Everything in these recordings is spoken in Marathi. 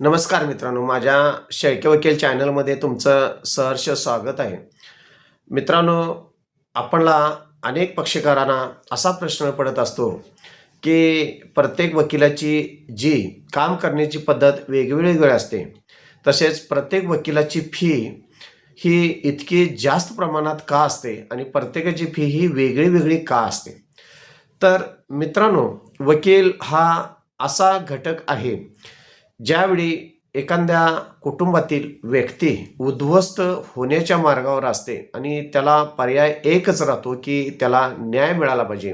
नमस्कार मित्रांनो माझ्या शेळके वकील चॅनलमध्ये तुमचं सहर्ष स्वागत आहे. मित्रांनो आपणला अनेक पक्षकारांना असा प्रश्न पडत असतो की प्रत्येक वकिलाची जी काम करण्याची पद्धत वेगवेगळी असते तसेच प्रत्येक वकिलाची फी ही इतकी जास्त प्रमाणात का असते आणि प्रत्येकाची फी ही वेगळी वेगळी का असते? तर मित्रांनो वकील हा असा घटक आहे ज्यावेळी एखाद्या कुटुंबातील व्यक्ती उद्ध्वस्त होण्याच्या मार्गावर असते आणि त्याला पर्याय एकच राहतो की त्याला न्याय मिळाला पाहिजे.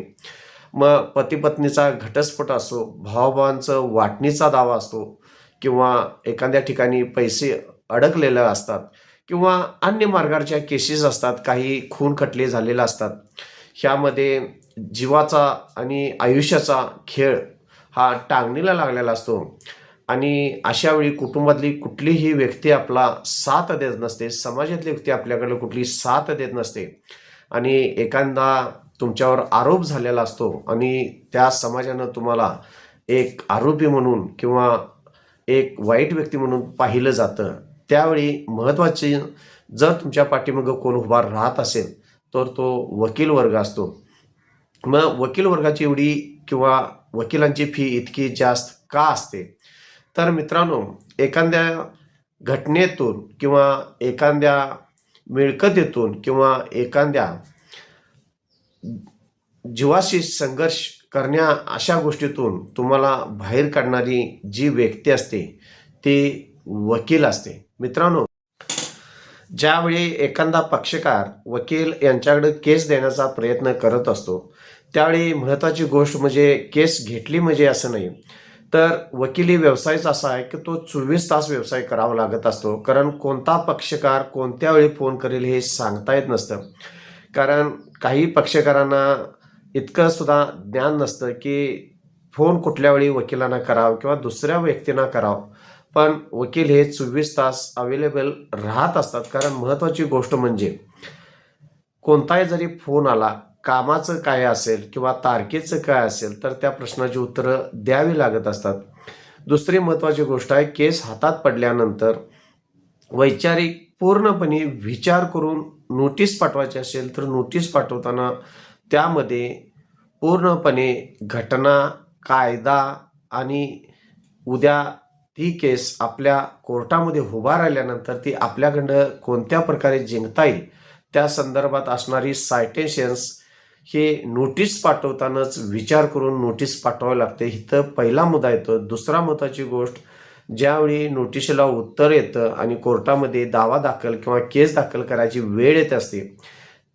मग पतीपत्नीचा घटस्फोट असो भावाभावांचं वाटणीचा दावा असतो किंवा एखाद्या ठिकाणी पैसे अडकलेले असतात किंवा अन्य मार्गाच्या केसेस असतात काही खून खटले झालेले असतात. ह्यामध्ये जीवाचा आणि आयुष्याचा खेळ हा टांगणीला लागलेला असतो. आणि अशा वेळी कुटुंबातली कुठलीही व्यक्ती आपला साथ देत नसते समाजातली व्यक्ती आपल्याकडे कुठली साथ देत नसते आणि एखादा तुमच्यावर आरोप झालेला असतो आणि त्या समाजानं तुम्हाला एक आरोपी म्हणून किंवा एक वाईट व्यक्ती म्हणून पाहिलं जातं. त्यावेळी महत्त्वाची जर तुमच्या पाठीमागं कोण उभा राहत असेल तर तो वकील वर्ग असतो. मग वकील वर्गाची एवढी किंवा वकिलांची फी इतकी जास्त का असते? तर मित्रांनो एखाद्या घटनेतून किंवा एखाद्या मिळकतीतून किंवा एखाद्या जीवाशी संघर्ष करण्या अशा गोष्टीतून तुम्हाला बाहेर काढणारी जी व्यक्ती असते ती वकील असते. मित्रांनो ज्यावेळी एखादा पक्षकार वकील यांच्याकडे केस देण्याचा प्रयत्न करत असतो त्यावेळी महत्त्वाची गोष्ट म्हणजे केस घेतली म्हणजे असं नाही. तर वकिली व्यवसायच असा आहे की तो चोवीस तास व्यवसाय करावा लागत असतो. कारण कोणता पक्षकार कोणत्या वेळी फोन करेल हे सांगता येत नसतं. कारण काही पक्षकारांना इतकं सुद्धा ज्ञान नसतं की फोन कुठल्या वेळी वकिलांना करावं किंवा दुसऱ्या व्यक्तींना करावं. पण वकील हे चोवीस तास अवेलेबल राहत असतात. कारण महत्त्वाची गोष्ट म्हणजे कोणताही जरी फोन आला कामाचं काय असेल किंवा तारखेचं काय असेल तर त्या प्रश्नाची उत्तरं द्यावी लागत असतात. दुसरी महत्त्वाची गोष्ट आहे केस हातात पडल्यानंतर वैचारिक पूर्णपणे विचार करून नोटीस पाठवायची असेल तर नोटीस पाठवताना त्यामध्ये पूर्णपणे घटना कायदा आणि उद्या ती केस आपल्या कोर्टामध्ये उभा राहिल्यानंतर ती आपल्याकडं कोणत्या प्रकारे जिंकता येईल त्या संदर्भात असणारी सायटेशन्स हे नोटीस पाठवतानाच विचार करून नोटीस पाठवावी लागते. इथं पहिला मुद्दा येतो. दुसरा महत्त्वाची गोष्ट ज्यावेळी नोटिशीला उत्तर येतं आणि कोर्टामध्ये दावा दाखल किंवा केस दाखल करायची वेळ येत असते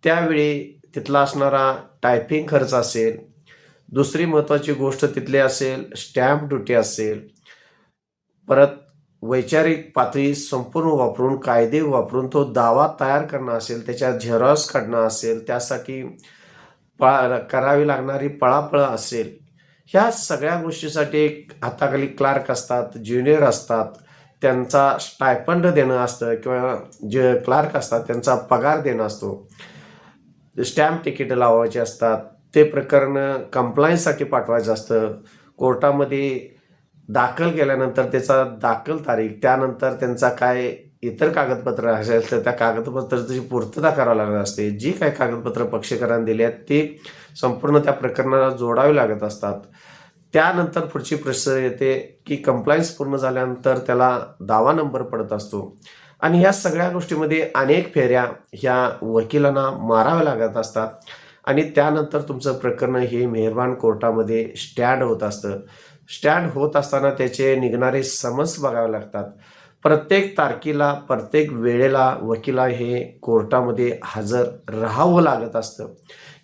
त्यावेळी तिथला असणारा टायपिंग खर्च असेल दुसरी महत्त्वाची गोष्ट तिथली असेल स्टॅम्प ड्युटी असेल परत वैचारिक पातळी संपूर्ण वापरून कायदे वापरून तो दावा तयार करणं असेल त्याच्या झेरॉक्स काढणं असेल त्यासाठी पळा करावी लागणारी पळापळ असेल. ह्या सगळ्या गोष्टीसाठी एक हाताखाली क्लार्क असतात ज्युनियर असतात त्यांचा स्टायपंड देणं असतं किंवा जे क्लार्क असतात त्यांचा पगार देणं असतो. स्टॅम्प तिकीट लावायचे असतात ते प्रकरण कंप्लायन्ससाठी पाठवायचं असतं. कोर्टामध्ये दाखल केल्यानंतर त्याचा दाखल तारीख त्यानंतर त्यांचा काय इतर कागदपत्र असेल तर त्या कागदपत्राची पूर्तता करावी लागत असते. जी काही कागदपत्र पक्षकारांनी दिली आहेत ती संपूर्ण त्या प्रकरणाला जोडावी लागत असतात. त्यानंतर पुढची प्रश्न येते की कंप्लायन्स पूर्ण झाल्यानंतर त्याला दावा नंबर पडत असतो. आणि या सगळ्या गोष्टीमध्ये अनेक फेऱ्या ह्या वकिलांना माराव्या लागत असतात. आणि त्यानंतर तुमचं प्रकरण हे मेहरबान कोर्टामध्ये स्टँड होत असतं. स्टँड होत असताना त्याचे निघणारे समन्स बघावे लागतात. प्रत्येक तारखेला प्रत्येक वेळेला वकिला हे कोर्टामध्ये हजर राहावं लागत असतं.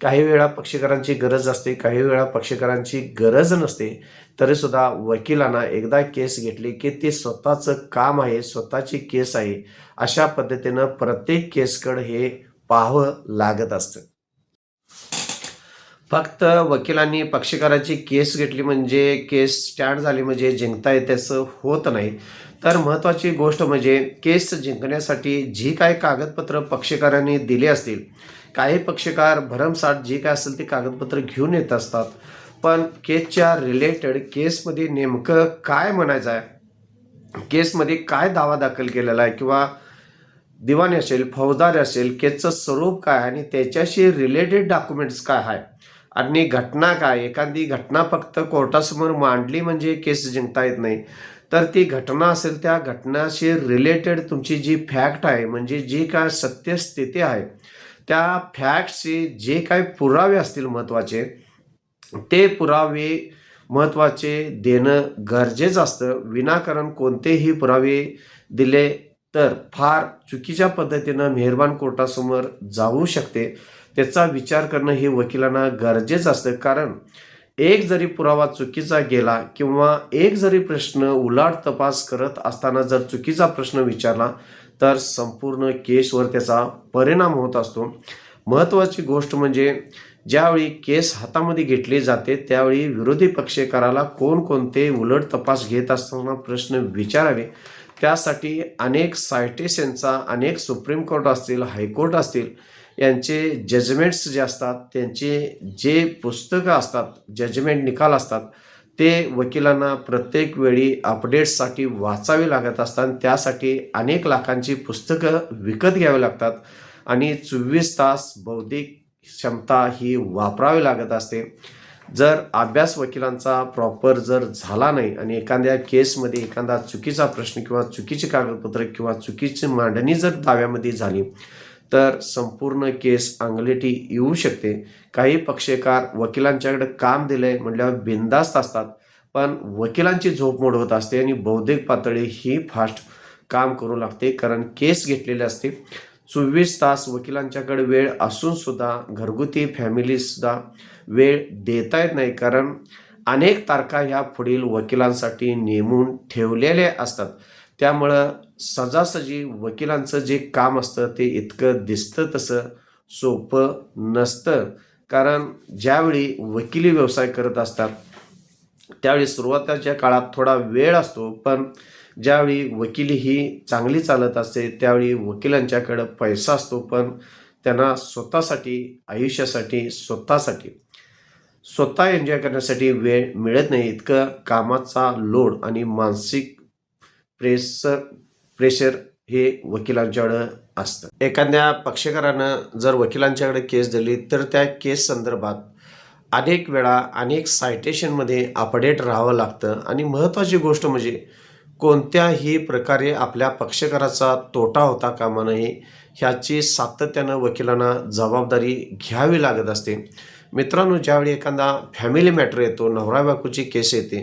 काही वेळा पक्षकारांची गरज असते काही वेळा पक्षकारांची गरज नसते. तरीसुद्धा वकिलांना एकदा केस घेतली की ते स्वतःचं काम आहे स्वतःची केस आहे अशा पद्धतीनं प्रत्येक केसकडं हे पाहावं लागत असतं. फक्त वकिलांनी पक्षकाराची केस घेतली म्हणजे केस स्टँड झाली म्हणजे जिंकता येते असं होत नाही. तर महत्त्वाची गोष्ट म्हणजे केस जिंकण्यासाठी जी काय कागदपत्र पक्षकारांनी दिली असतील काही पक्षकार भरमसाठ जी काय असेल ती कागदपत्र घेऊन येत असतात. पण केसच्या रिलेटेड केसमध्ये नेमकं काय म्हणायचं आहे? केसमध्ये काय दावा दाखल केलेला आहे? किंवा दिवाणी असेल फौजदारी असेल केसचं स्वरूप काय आणि त्याच्याशी रिलेटेड डॉक्युमेंट्स काय आहे? आणि घटना काय? एखादी घटना फक्त कोर्टासमोर मांडली म्हणजे केस जिंकता येत नाही. तर ती घटना असेल त्या घटनाशी रिलेटेड तुमची जी फॅक्ट आहे म्हणजे जी काय सत्यस्थिती आहे त्या फॅक्टचे जे काही पुरावे असतील महत्त्वाचे ते पुरावे महत्त्वाचे देणं गरजेचं असतं. विनाकारण कोणतेही पुरावे दिले तर फार चुकीच्या पद्धतीनं मेहरबान कोर्टासमोर जाऊ शकते. त्याचा विचार करणं हे वकिलांना गरजेचं असतं. कारण एक जरी पुरावा चुकीचा गेला किंवा एक जरी प्रश्न उलाट तपास करत असताना जर चुकीचा प्रश्न विचारला तर संपूर्ण केसवर त्याचा परिणाम होत असतो. महत्त्वाची गोष्ट म्हणजे ज्यावेळी केस हातामध्ये घेतली जाते त्यावेळी विरोधी पक्षकाराला कोणकोणते उलट तपास घेत असताना प्रश्न विचारावे त्यासाठी अनेक सायटेशनचा अनेक सुप्रीम कोर्ट असतील हायकोर्ट असतील यांचे जजमेंट्स जे असतात त्यांचे जे पुस्तकं असतात जजमेंट निकाल असतात ते वकिलांना प्रत्येक वेळी अपडेट्ससाठी वाचावे लागत असतात. त्यासाठी अनेक लाखांची पुस्तकं विकत घ्यावी लागतात आणि चोवीस तास बौद्धिक क्षमता ही वापरावी लागत असते. जर अभ्यास वकिलांचा प्रॉपर जर झाला नाही आणि एखाद्या केसमध्ये एखादा चुकीचा प्रश्न किंवा चुकीचे कागदपत्र किंवा चुकीची मांडणी जर दाव्यामध्ये झाली तर संपूर्ण केस अंगलेटी येऊ शकते. काही पक्षकार वकिलांच्याकडे काम दिलंय म्हटल्यावर बिंदास्त असतात. पण वकिलांची झोप मोड होत असते आणि बौद्धिक पातळी ही फास्ट काम करू लागते कारण केस घेतलेले असते. चोवीस तास वकिलांच्याकडे वेळ असून सुद्धा घरगुती फॅमिलीसुद्धा वेळ देता येत नाही कारण अनेक तारखा ह्या पुढील वकिलांसाठी नेमून ठेवलेल्या असतात. त्यामुळं सजासजी वकिलांचं जे काम असतं ते इतकं दिसतं तसं सोपं नसतं. कारण ज्यावेळी वकिली व्यवसाय करत असतात त्यावेळी सुरुवातीच्या काळात थोडा वेळ असतो. पण ज्यावेळी वकिली ही चांगली चालत असते त्यावेळी वकिलांच्याकडं पैसा असतो. पण त्यांना स्वतःसाठी आयुष्यासाठी स्वतःसाठी स्वतः एन्जॉय करण्यासाठी वेळ मिळत नाही. इतकं कामाचा लोड आणि मानसिक प्रेस प्रेशर हे वकिलांच्याकडं असतं. एखाद्या पक्षकारानं जर वकिलांच्याकडे केस दिली तर त्या केस संदर्भात अनेक वेळा अनेक सायटेशनमध्ये अपडेट राहावं लागतं. आणि महत्त्वाची गोष्ट म्हणजे कोणत्याही प्रकारे आपल्या पक्षकाराचा तोटा होता कामा नये ह्याची सातत्यानं वकिलांना जबाबदारी घ्यावी लागत असते. मित्रांनो ज्यावेळी एखादा फॅमिली मॅटर येतो नवरा बायकोची केस येते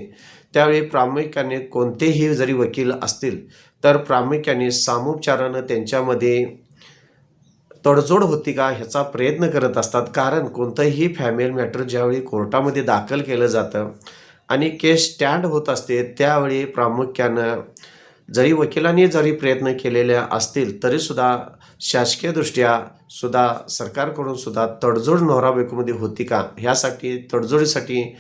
त्यावेळी प्रामुख्याने कोणतेही जरी वकील असतील तर प्रामुख्याने सामोपचारानं त्यांच्यामध्ये तडजोड होती का ह्याचा प्रयत्न करत असतात. कारण कोणतंही फॅमिली मॅटर ज्यावेळी कोर्टामध्ये दाखल केलं जातं आणि केस स्टँड होत असते त्यावेळी प्रामुख्यानं जरी वकिलांनी जरी प्रयत्न केलेले असतील तरीसुद्धा शासकीयदृष्ट्या सुद्धा सरकारकडून सुद्धा तडजोड नोहरा बेकूमध्ये होती का? ह्यासाठी तडजोडीसाठी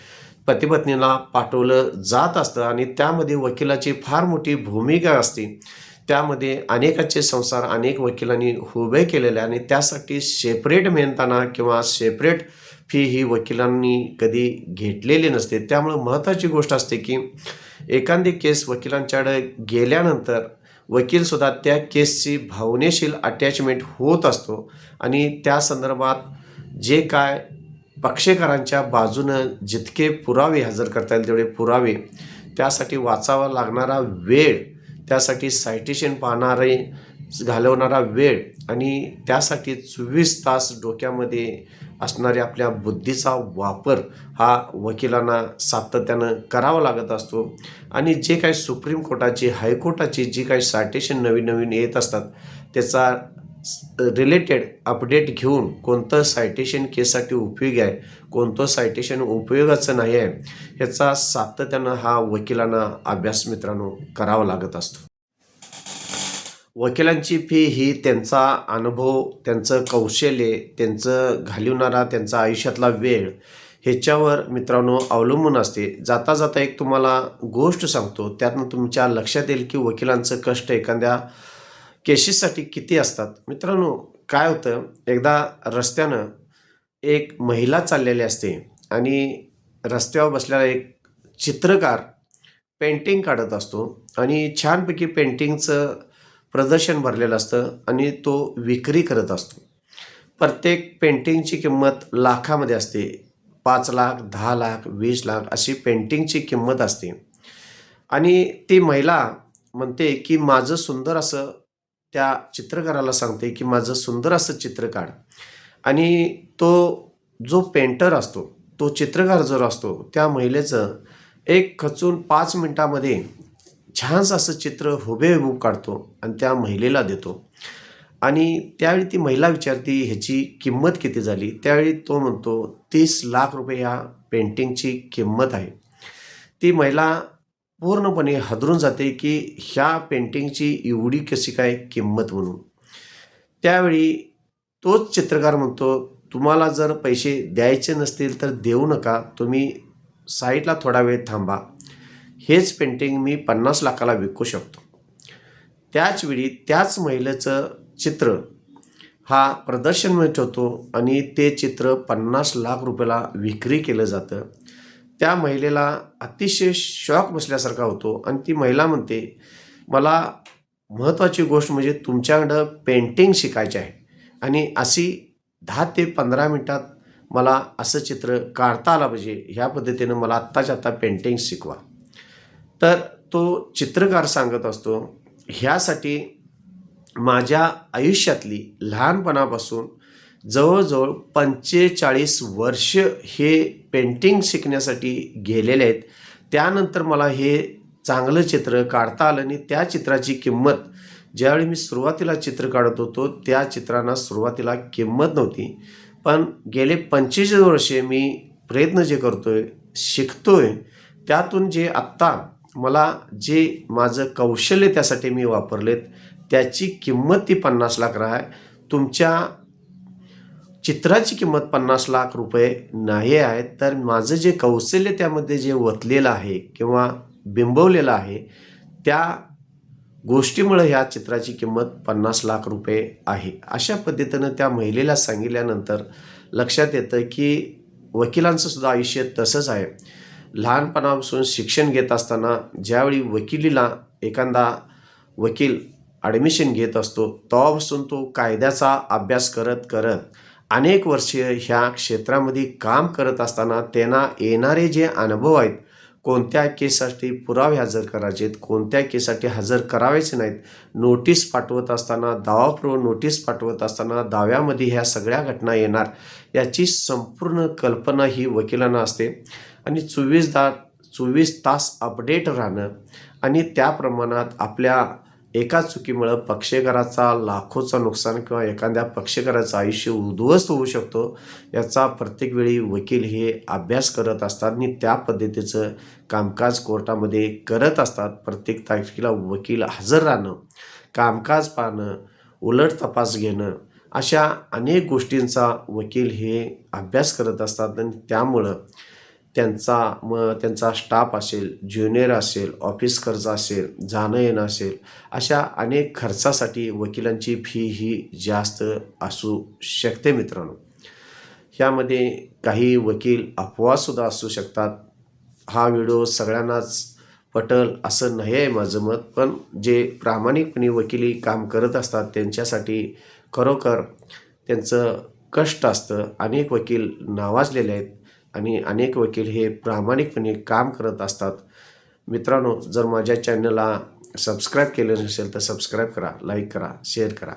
पतिपत्नीला पाठवलं जात असतं आणि त्यामध्ये वकिलाची फार मोठी भूमिका असते. त्यामध्ये अनेकाचे संसार अनेक वकिलांनी उभे केलेले आणि त्यासाठी सेपरेट मेहनताना किंवा सेपरेट फी ही वकिलांनी कधी घेतलेली नसते. त्यामुळं महत्त्वाची गोष्ट असते की एखादी केस वकिलांच्याकडे गेल्यानंतर वकीलसुद्धा त्या केसची भावनेशील अटॅचमेंट होत असतो. आणि त्या संदर्भात जे काय पक्षकारांच्या बाजूनं जितके पुरावे हजर करता येईल तेवढे पुरावे त्यासाठी वाचावा लागणारा वेळ त्यासाठी सायटेशन पाहणारे घालवणारा वेळ आणि त्यासाठी चोवीस तास डोक्यामध्ये असणाऱ्या आपल्या बुद्धीचा वापर हा वकिलांना सातत्यानं करावा लागत असतो. आणि जे काही सुप्रीम कोर्टाची हायकोर्टाची जी काही सायटेशन नवीन नवीन येत असतात त्याचा रिलेटेड अपडेट घेऊन कोणतं सायटेशन केससाठी उपयोगी आहे कोणतं सायटेशन उपयोगाचं नाही आहे ह्याचा सातत्यानं हा वकिलांना अभ्यास मित्रांनो करावा लागत असतो. वकिलांची फी ही त्यांचा अनुभव त्यांचं कौशल्य त्यांचं घालवणारा त्यांचा आयुष्यातला वेळ ह्याच्यावर मित्रांनो अवलंबून असते. जाता जाता एक तुम्हाला गोष्ट सांगतो. त्यातनं तुमच्या लक्षात येईल की वकिलांचं कष्ट एखाद्या केसेससाठी किती असतात. मित्रांनो काय होतं? एकदा रस्त्यानं एक महिला चाललेली असते आणि रस्त्यावर बसलेला एक चित्रकार पेंटिंग काढत असतो आणि छानपैकी पेंटिंगचं प्रदर्शन भरलेलं असतं आणि तो विक्री करत असतो. प्रत्येक पेंटिंगची किंमत लाखामध्ये असते. पाच लाख दहा लाख वीस लाख अशी पेंटिंगची किंमत असते. आणि ती महिला म्हणते की माझं सुंदर असं त्या चित्रकाराला सांगते की माझं सुंदर असं चित्र काढ. आणि तो जो पेंटर असतो तो चित्रकार जर असतो त्या महिलेचं एक खचून पाच मिनटामध्ये छानसं असं चित्र हुबेहूब काढतो आणि त्या महिलेला देतो. आणि त्यावेळी ती महिला विचारती ह्याची किंमत किती झाली? त्यावेळी तो म्हणतो तीस लाख रुपये ह्या पेंटिंगची किंमत आहे. ती महिला पूर्णपणे हादरून जाते की ह्या पेंटिंगची एवढी कशी काय किंमत म्हणून. त्यावेळी तोच चित्रकार म्हणतो तुम्हाला जर पैसे द्यायचे नसतील तर देऊ नका. तुम्ही साईडला थोडा वेळ थांबा. हेच पेंटिंग मी पन्नास लाखाला विकू शकतो. त्याच वेळी त्याच महिलेचं चित्र हा प्रदर्शनमध्ये ठेवतो आणि ते चित्र पन्नास लाख रुपयाला विक्री केलं जातं. त्या महिलेला अतिशय शॉक बसल्यासारखा होतो आणि ती महिला म्हणते मला महत्त्वाची गोष्ट म्हणजे तुमच्याकडं पेंटिंग शिकायचे आहे आणि अशी दहा ते पंधरा मिनटात मला असं चित्र काढता आलं पाहिजे. ह्या पद्धतीनं मला आत्ताच्या आत्ता पेंटिंग शिकवा. तर तो चित्रकार सांगत असतो ह्यासाठी माझ्या आयुष्यातली लहानपणापासून जवळजवळ पंचेचाळीस वर्ष हे पेंटिंग शिकण्यासाठी गेलेले आहेत. त्यानंतर मला हे चांगलं चित्र काढता आलं आणि त्या चित्राची किंमत ज्यावेळी मी सुरुवातीला चित्र काढत होतो त्या चित्रांना सुरुवातीला किंमत नव्हती. पण गेले पंचेचाळीस वर्षे मी प्रयत्न जे करतो आहे शिकतो आहे त्यातून जे आत्ता मला जे माझं कौशल्य त्यासाठी मी वापरलेत त्याची किंमत ती पन्नास लाख राहा तुमच्या चित्राची किंमत पन्नास लाख रुपये नाही आहे तर माझं जे कौशल्य त्यामध्ये जे वतलेलं आहे किंवा बिंबवलेलं आहे त्या गोष्टीमुळे ह्या चित्राची किंमत पन्नास लाख रुपये आहे. अशा पद्धतीनं त्या महिलेला सांगितल्यानंतर लक्षात येतं की वकिलांचं सुद्धा आयुष्य तसंच आहे. लहानपणापासून शिक्षण घेत असताना ज्यावेळी वकिलीला एखादा वकील ॲडमिशन घेत असतो तेव्हापासून तो कायद्याचा अभ्यास करत करत अनेक वर्षे ह्या क्षेत्रामध्ये काम करत असताना त्यांना येणारे जे अनुभव आहेत कोणत्या केससाठी पुरावे हजर करायचे आहेत कोणत्या केससाठी हजर करावायचे नाहीत नोटीस पाठवत असताना दावापूर्व नोटीस पाठवत असताना दाव्यामध्ये ह्या सगळ्या घटना येणार याची संपूर्ण कल्पना ही वकिलांना असते. आणि चोवीस दा चोवीस तास अपडेट राहणं आणि त्या प्रमाणात आपल्या एका चुकीमुळं पक्षकाराचा लाखोचा नुकसान किंवा एखाद्या पक्षकाराचं आयुष्य उद्ध्वस्त होऊ शकतो याचा प्रत्येक वेळी वकील हे अभ्यास करत असतात आणि त्या पद्धतीचं कामकाज कोर्टामध्ये करत असतात. प्रत्येक तारखेला वकील हजर राहणं कामकाज पाहणं उलट तपास घेणं अशा अनेक गोष्टींचा वकील हे अभ्यास करत असतात आणि त्यामुळं त्यांचा मग त्यांचा स्टाफ असेल ज्युनियर असेल ऑफिस खर्च असेल जाणं येणं असेल अशा अनेक खर्चासाठी वकिलांची फी ही जास्त असू शकते मित्रांनो. ह्यामध्ये काही वकील अपवादसुद्धा असू शकतात. हा व्हिडिओ सगळ्यांनाच पटल असं नाही आहे माझं मत पण जे प्रामाणिकपणे वकिली काम करत असतात त्यांच्यासाठी खरोखर त्यांचं कष्ट असतं. अनेक वकील नावाजलेले आहेत. आणि अनेक वकील हे प्रामाणिकपणे काम करत असतात. मित्रांनो जर माझ्या चॅनलला सबस्क्राईब केलं नसेल तर सबस्क्राईब करा लाईक करा शेअर करा.